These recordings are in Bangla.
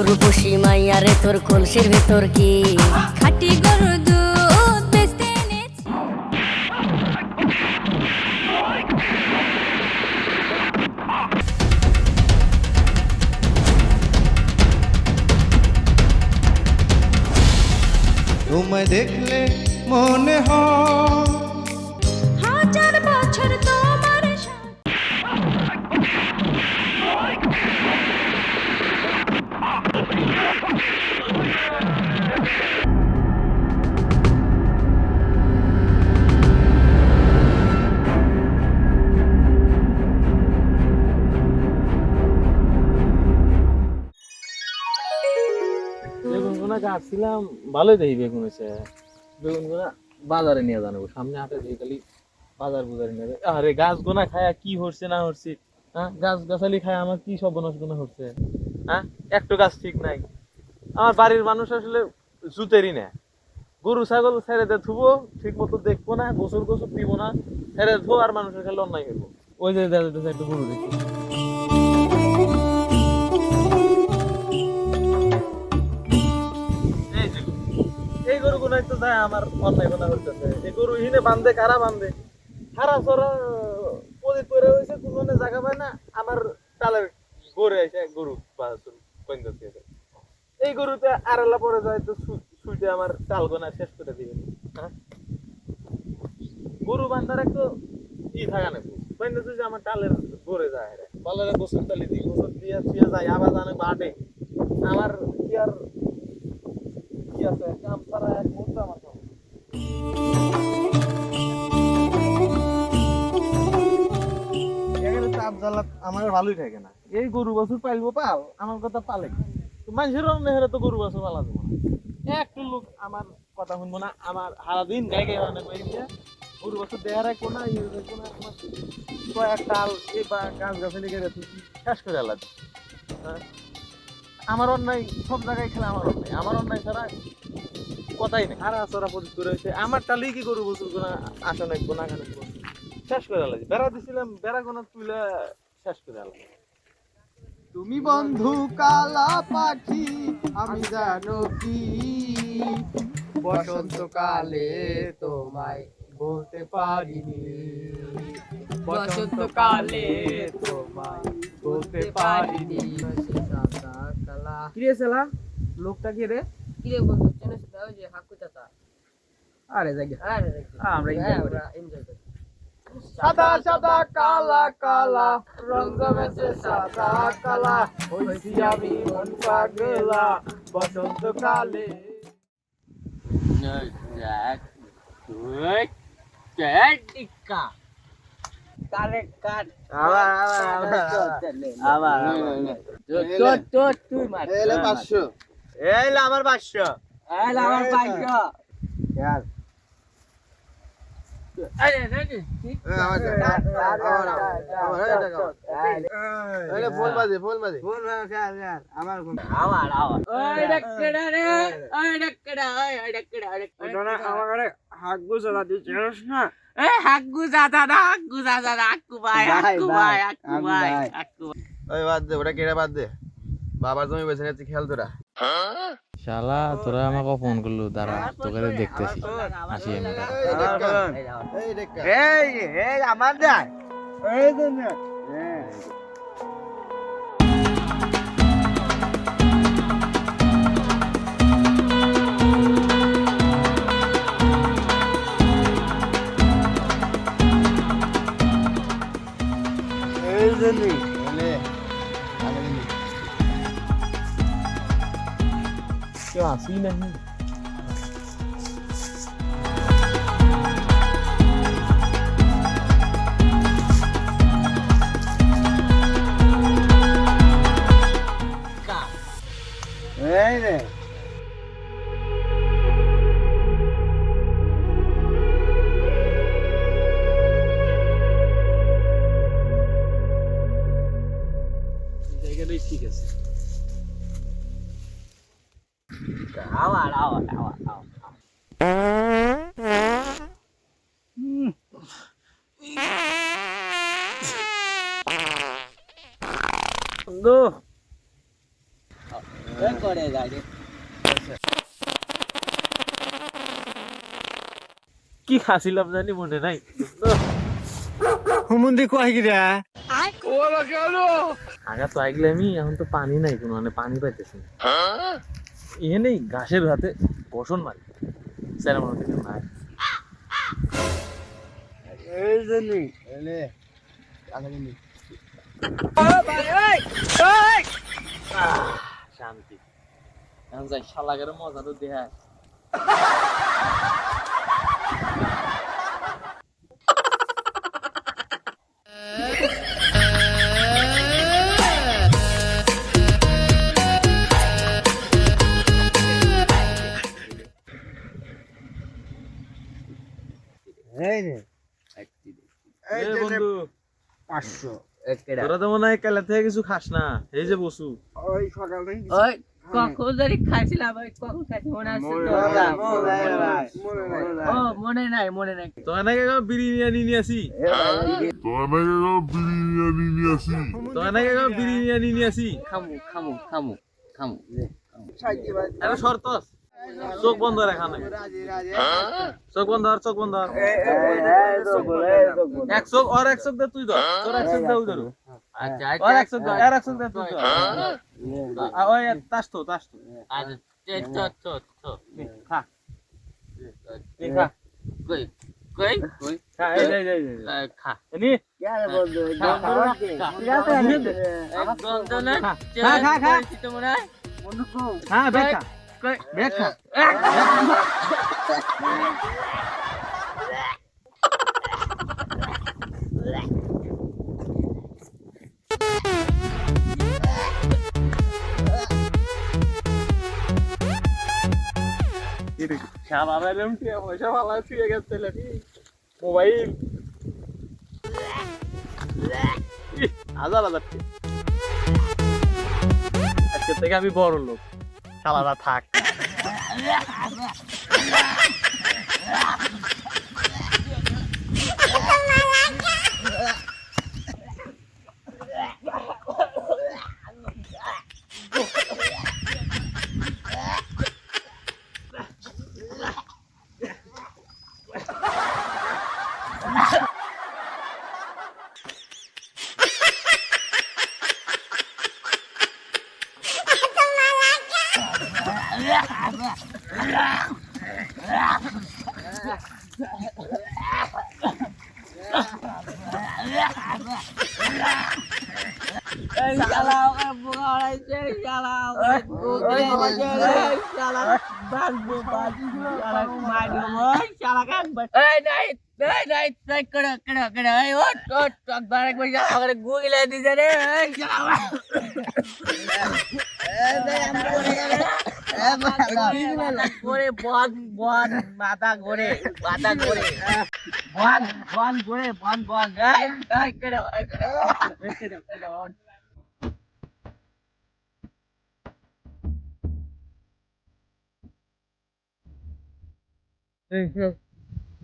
উর্বশী মাইয়ারে তোর কলসির ভেতর কি? খাটি দুধ বেচতে তোমায় দেখলে মনে হয় হাজার বছর গুনা ভালোই দেখি বেগুন হয়েছে। বেগুন গুনা বাজারে নিয়ে জানাব সামনে হাটে দিয়ে খালি বাজার বুজারে নিয়ে যায় আরে গাছ গোনা খায়া কি হচ্ছে না হচ্ছে হ্যাঁ গাছ গাছালি খায় আমার কি সব বনস গুনা হচ্ছে হ্যাঁ একটু গাছ ঠিক নাই। আমার বাড়ির মানুষ আসলে জুতেরই না গরু, ছাগল ছেড়ে দে থুবো ঠিক মতো দেখব না, গোসল গোসল দিব না, ছেড়ে ধো আর মানুষের খালি অন্যায় করব ওই যে, একটা গরু দেখি। গরু গুলাই তো যায়, আমার অন্যায় গোনা হইতেছে। গরু হিনে বান্ধে কারা বান্ধে হারা সরা পদি পরে হয়েছে কোনো জায়গা পায় না, আমার টালের গরু এসে গরু দিয়েছে এই গরুতে আড়ালা পরে যায়, তো সুইটে আমার টাল গোনা শেষ করে দিবে হ্যাঁ? গরু বান্ধার একটু ই থাকা না কইন্দা যে আমার টালের গড়ে যায়। রে পালের গোসল তালি দিই গোসল দিয়ে শুয়ে যায়, আবার জানে বাটে। আমার কি আর এক এই গরু বাছুর পাইলবো পাল, আমার কথা পালে মানুষের নেহেরে তো গরু বাছুর পালা একটু লোক আমার কথা শুনব না, আমার সারাদিন গায়ে অনেক হয়ে গিয়ে গরু বাছুর দেয়া রাখব না ইয়ে গাছ গাছালি শেষ করে আলাদা আমার অন্যায় সব জায়গায় খেলে আমার অন্যায়। আমার অন্যায় ছাড়া কথাই নেই। আর আসরা পদ্ধতি করে হয়েছে। আমার টালি কি গরু বছর গোনা আসা নাই গোনা খানে শেষ করে আলাদা বেড়া দিছিলাম বেড়া গোনা তুলে শেষ করে আলাদা তুমি বন্ধু কালা পাখি আমি জানো কি? বসন্তকালে তোমায় বলতে পারিনি। বসন্তকালে তোমায় বলতে পারিনি। কিরে সেলা লোকটা কি রে? কিরে বন্ধু চেনে সেটা? ওই যে হাক্কু চাচা আরে যাই। আরে আমরা হ্যাঁ, এনজয় করি। সাদা সাদা কালা কালা রঙ জমেছে সাদা কালা। হইছি আমি মন পাগলা বসন্তকালে কাট আবার পাঁচশো। আমার পাঁচশো। আমার রে ফোন বাজে ফোন বাজে। আমার আমার হাক না? এই হাক্কু চাচা দাদা হাক্কু চাচা দাদা হাক্কু ভাই হাক্কু ভাই ভাই, হাক্কু ভাই ভাই। হাক্কু ওই বাদ দে ওটা কেটে বাদ দে। বাবার জমি বেছে নিচ্ছি খেল তোরা। শালা তোরা আমাকে ফোন করল দাঁড়া তোকে দেখতেছি। আসি আমি। এই এই আমার এই না হ্যাঁ এই জন্যই আবার আবার আবার বন্ধু করে কি খাছিলাম জানি মনে নাই হুমুন্দি কয় আগা তো আইগলে আমি এখন পানি নাই কোনো মানে পানি পাইতেছি না এখানেই ঘাসের হাতে বসন মারি। স্যার মনে থেকে মার। এই জন্যই এলে শান্তি। এখন যাই শালাগের মজা তো দেহা বন্ধু। পাঁচশো। তোরা তো মনে হয় কালা থেকে কিছু খাস না। এই যে বসু। ওই সকালে ওই কখন ধরে খাইছিলাম ওই কখন খাইছি মনে আছে ও মনে নাই মনে নাই। তো এনেকে কম বিরিয়ানি নিয়ে আসি? তো এনেকে কম বিরিয়ানি নিয়ে আসি? খামু খামু খামু খামু এটা শর্ত আছে। চোখ বন্ধ রাখা নাই চোখ বন্ধ আর চোখ বন্ধ আর। এক চোখ আর এক চোখ দে তুই ধর। তোর এক চোখ দে ওই ধরু। আচ্ছা আর এক চোখ দে আর এক চোখ দে তুই ধর। ওই তাস তো তাস তো। আচ্ছা তো তো তো খা। খা। কই কই কই? খা এই এই এই, খা। এনি? একদম তো না খা, খা, খা। মনে হয় হ্যাঁ বেক খা কই বেক খা শালা রে টিয়া পয়সা ভালো গেছে মোবাইল থেকে আমি বড় লোক শালারা থাক এই শালা ওকে বোকা উড়াইছে শালা ওকে গুগলে দিছে শালা বাগবো বাগবো শালা মারবো শালা কাক এই নাই এই নাই এই কড়া কড়া কড়া এই ওট ওট একবার একবার শালা ওকে গুগলে দিছে রে এই শালা। করে বন বন মাথা ঘুরে মাথা ঘুরে। বন বন ঘুরে বন বন এই এই কেডা এই কেডা কেডা কেডা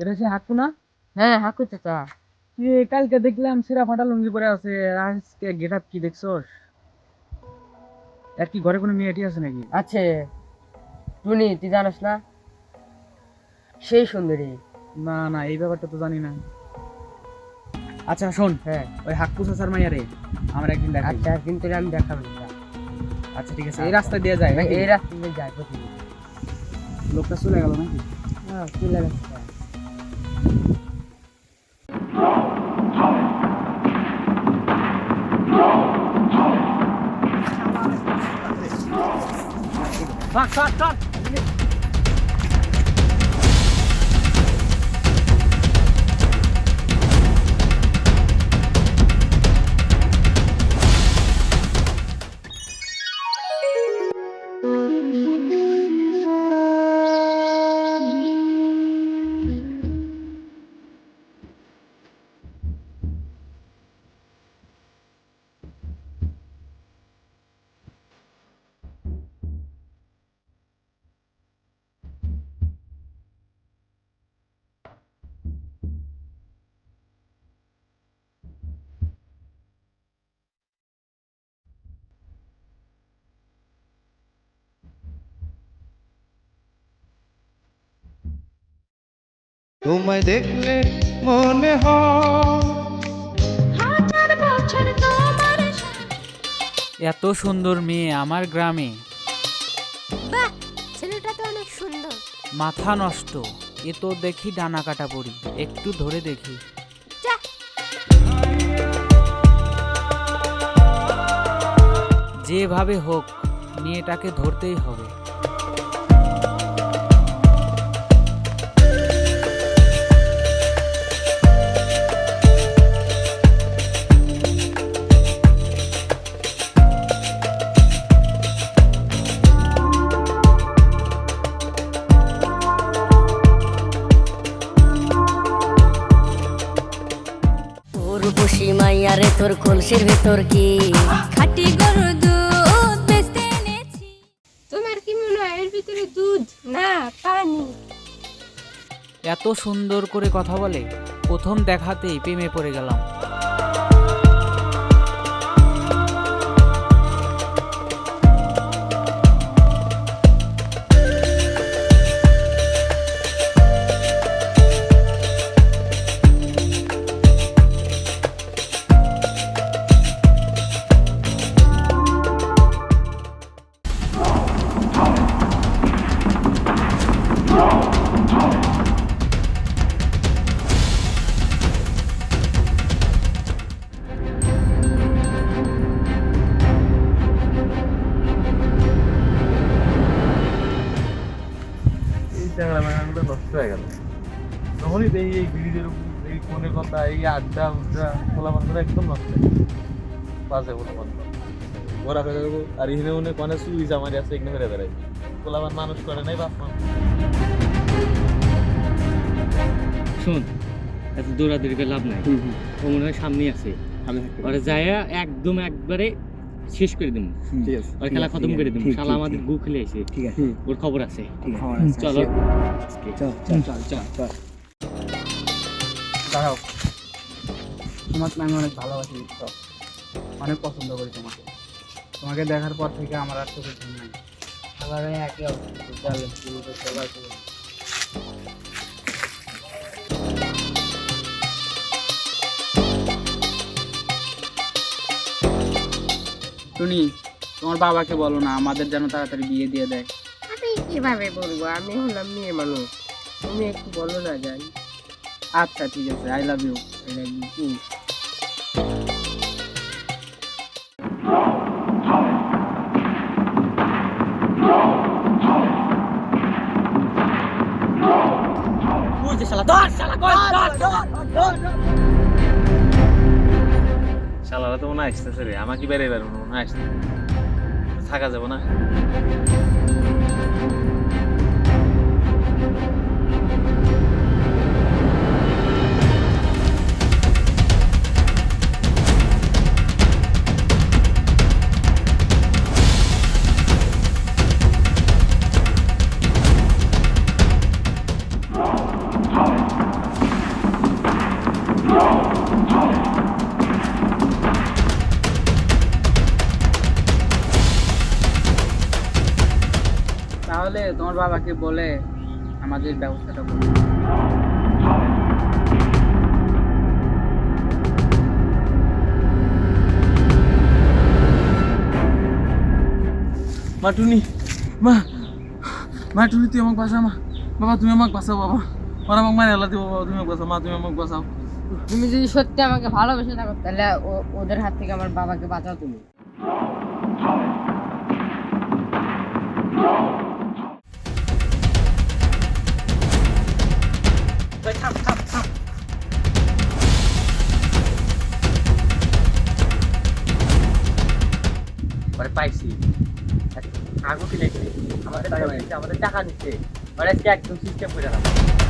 এটা হাকু না? হ্যাঁ হাকু চাচা। তুই কালকে দেখলাম সেরা ফাটা লুঙ্গি পরে আছে আজকে গেট আপ কি দেখছস? আর কি ঘরে কোনো মেয়েটি আছে নাকি? আছে। টুনি তুই জানিস না? সেই সুন্দরী। না না এই ব্যাপারটা তো জানি না। আচ্ছা শোন হ্যাঁ। ওই হাক্কু চাচার মাইয়ারে আমার একদিন দেখাই আচ্ছা কিন্তু আমি দেখাবো আচ্ছা ঠিক আছে এই রাস্তা দিয়ে যায় নাকি? এই রাস্তা দিয়ে যাই প্রতিদিন। লোকটা চলে গেল নাকি? হ্যাঁ চলে গেছে থাক থাক থাক তোমায় দেখলে মনে এত সুন্দর মেয়ে আমার গ্রামে। বাহ ছেলেটা তো অনেক সুন্দর। মাথা নষ্ট এ তো দেখি ডানা কাটা পড়ি একটু ধরে দেখি। যেভাবে হোক মেয়েটাকে ধরতেই হবে। মাইয়ারে তোর কলসির ভিতর কি? খাটি গরু দুধ বেচতে এনেছি। তোমার কি মনে হয় এর ভিতরে দুধ? না পানি। এত সুন্দর করে কথা বলে প্রথম দেখাতেই প্রেমে পড়ে গেলাম। বাজে কোনো কথা ঘোরা ফেরা করব আর ইহিনে মনে কনে সুই জামারি আছে এখানে ফেরে বেড়াই খোলাবার মানুষ করে নাই বাপ মা। শোন এত দৌড়াদৌড়ি করে লাভ নাই। ও মনে হয় সামনেই আছে। ওরা যায় একদম একবারে শেষ করে দিন ঠিক আছে। ওর খেলা খতম করে দিন শালা আমাদের গু খেলে এসে। ঠিক আছে। ওর খবর আছে। চলো। চল চল চল চল। চল। দাঁড়াও। তোমাকে আমি অনেক ভালোবাসি অনেক পছন্দ করি তোমাকে। তোমাকে দেখার পর থেকে আমার আর চোখের ঘুম নাই। সবার একে অপরকে চলে তুমি তো সবাই চলে টুনি তোমার বাবাকে বলো না আমাদের যেন তাড়াতাড়ি বিয়ে দিয়ে দেয়। আমি কীভাবে বলব? আমি হলাম মেয়ে মানুষ। তুমি একটু বলো না যাই আচ্ছা ঠিক আছে I love you I love you শালারা তো মনে আসতেছে রে আমাকে বেড়ে বেড়ে মনে আসতে থাকা যাব না। তোমার বাবাকে বলে আমাদের ব্যবস্থাটা করো। মা টুনি মা মা টুনি তুই আমাকে বাঁচা মা। বাবা তুমি আমাকে বাঁচাও বাবা। ওরা আমাকে মারে আল্লাহ দিব বাবা তুমি আমাকে বাঁচাও মা তুমি আমাকে বাঁচাও। তুমি যদি সত্যি আমাকে ভালোবেসে থাকো তাহলে ওদের হাত থেকে আমার বাবাকে বাঁচাও তুমি। পরে পাইছি। আগু কিনেছি। আমাদের আমাদের টাকা নিচ্ছে। মানে একদম সিস্টেম করে রাখা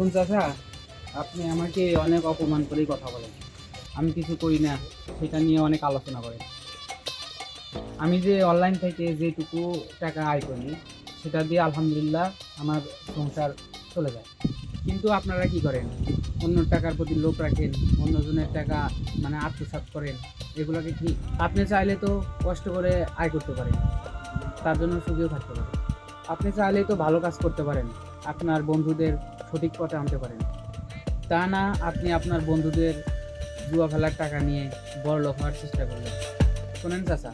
দেখুন চাচা, আপনি আমাকে অনেক অপমান করেই কথা বলেন। আমি কিছু করি না, সেটা নিয়ে অনেক আলোচনা করেন আমি যে অনলাইন থেকে যেটুকু টাকা আয় করি, সেটা দিয়ে আলহামদুলিল্লাহ আমার সংসার চলে যায়। কিন্তু আপনারা কি করেন? অন্য টাকার প্রতি লোভ রাখেন, অন্যজনের টাকা মানে আত্মসাৎ করেন, এগুলোকে ঠিক আপনি চাইলে তো কষ্ট করে আয় করতে পারেন, তার জন্য সুযোগ থাকতে পারে আপনি চাইলেই তো ভালো কাজ করতে পারেন, আপনার বন্ধুদের সঠিক পথে আনতে পারেন। তা না, আপনি আপনার বন্ধুদের জুয়া খেলার টাকা নিয়ে বড় লোক হওয়ার চেষ্টা করবেন শোনেন চাচা,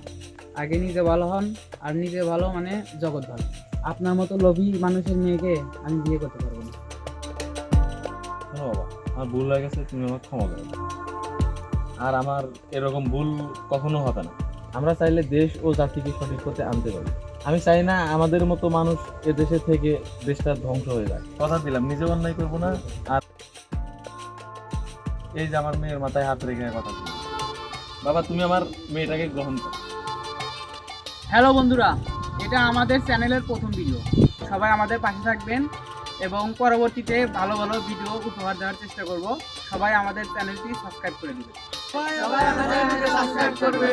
আগে নিজে ভালো হন, আর নিজে ভালো মানে জগৎ ভালো। আপনার মতো লোভী মানুষের মেয়েকে আমি বিয়ে করতে পারব না। আমার ভুল হয়ে গেছে, তুমি আমার ক্ষমা করো আর আমার এরকম ভুল কখনো হবে না। আমরা চাইলে দেশ ও জাতিকে সঠিক পথে আনতে পারি। আমি চাই না আমাদের মতো মানুষ এ দেশে থেকে দেশটা ধ্বংস হয়ে যায় কথা দিলাম নিজে অন্যায় করব না আর এই যে আমার মেয়ের মাথায় হাত রেখে কথা বাবা তুমি আমার মেয়েটাকে গ্রহণ করো। হ্যালো বন্ধুরা এটা আমাদের চ্যানেলের প্রথম ভিডিও সবাই আমাদের পাশে থাকবেন এবং পরবর্তীতে ভালো ভালো ভিডিও উপহার দেওয়ার চেষ্টা করব। সবাই আমাদের চ্যানেলটি সাবস্ক্রাইব করে দিবেন। সবাই আমাদের সাবস্ক্রাইব করবে।